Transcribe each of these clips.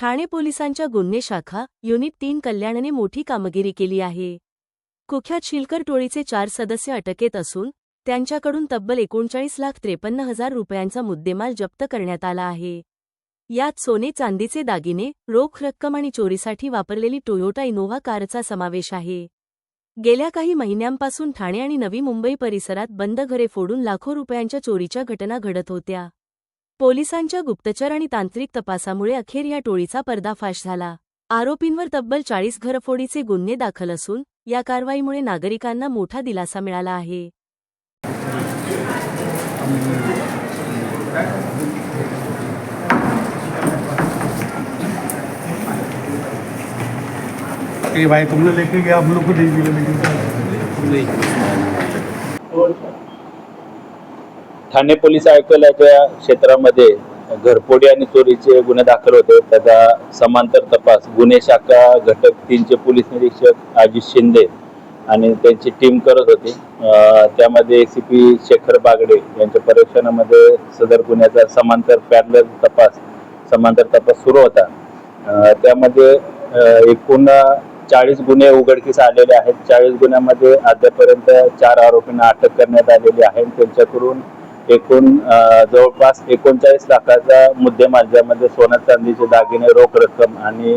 ठाणे पोलिसांच्या गुन्हे शाखा युनिट तीन कल्याणने मोठी कामगिरी केली आहे. कुख्यात शिलकर टोळीचे चार सदस्य अटकेत असून त्यांच्याकडून तब्बल एकोणचाळीस लाख त्रेपन्न हजार रुपयांचा मुद्देमाल जप्त करण्यात आला आहे. यात सोने चांदीचे दागिने रोख रक्कम आणि चोरीसाठी वापरलेली टोयोटा इनोव्हा कारचा समावेश आहे. गेल्या काही महिन्यांपासून ठाणे आणि नवी मुंबई परिसरात बंद घरे फोडून लाखो रुपयांच्या चोरीच्या घटना घडत होत्या. पोलिसांच्या गुप्तचर आणि तांत्रिक तपासामुळे अखेर या टोळीचा पर्दाफाश झाला. आरोपींवर तब्बल चाळीस घरफोडीचे गुन्हे दाखल असून या कारवाईमुळे नागरिकांना मोठा दिलासा मिळाला आहे. कि भाई तुमने लेके गया हम लोग को नहीं मिला लेकिन। ठाणे पोलीस आयुक्तालयाच्या क्षेत्रामध्ये घरफोडी आणि चोरीचे गुन्हे दाखल होते. त्याचा समांतर तपास गुन्हे शाखा घटक तीनचे पोलीस निरीक्षक अजित शिंदे आणि त्यांची टीम करत होती. त्यामध्ये त्यामध्ये सी पी शेखर बागडे यांच्या परीक्षणामध्ये सदर गुन्ह्याचा समांतर पॅरल तपास समांतर तपास सुरू होता. त्यामध्ये एकूण चाळीस गुन्हे उघडकीस आलेले आहेत. चाळीस गुन्ह्यामध्ये आतापर्यंत चार आरोपींना अटक करण्यात आलेली आहे. त्यांच्याकडून एकूण जवळपास एकोणचाळीस लाखाचा मुद्देमाल ज्यामध्ये सोन्या चांदीचे दागिने रोख रक्कम आणि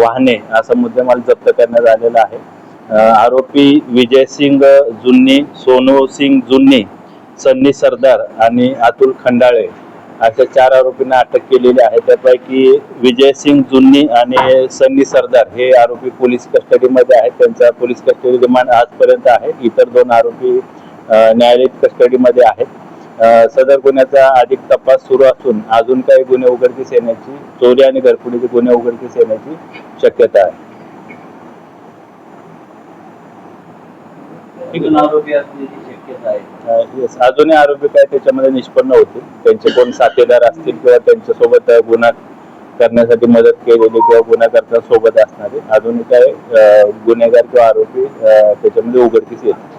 वाहने असा मुद्देमाल जप्त करण्यात आलेला आहे. आरोपी विजय सिंग जुन्नी सोनू सिंग जुन्नी सन्नी सरदार आणि अतुल खंडाळे अशा चार आरोपींना अटक केलेली आहे. त्यापैकी विजय सिंग जुन्नी आणि सन्नी सरदार हे आरोपी पोलीस कस्टडीमध्ये आहेत. त्यांचा पोलीस कस्टडी रिमांड आजपर्यंत आहे. इतर दोन आरोपी न्यायालयीन कस्टडीमध्ये आहेत. सदर गुन्ह्याचा अधिक तपास सुरू असून अजून काही गुन्हे उघडकीस येण्याची चोरी आणि घरफोडीचे गुन्हे उघडकीस येण्याची शक्यता आहे. अजूनही आरोपी काय त्याच्यामध्ये निष्पन्न होतील? त्यांचे कोण साथीदार असतील किंवा त्यांच्यासोबत गुन्हा करण्यासाठी मदत केलेली किंवा गुन्हा करता सोबत असणारे अजूनही काय गुन्हेगार किंवा आरोपी त्याच्यामध्ये उघडकीस येतील?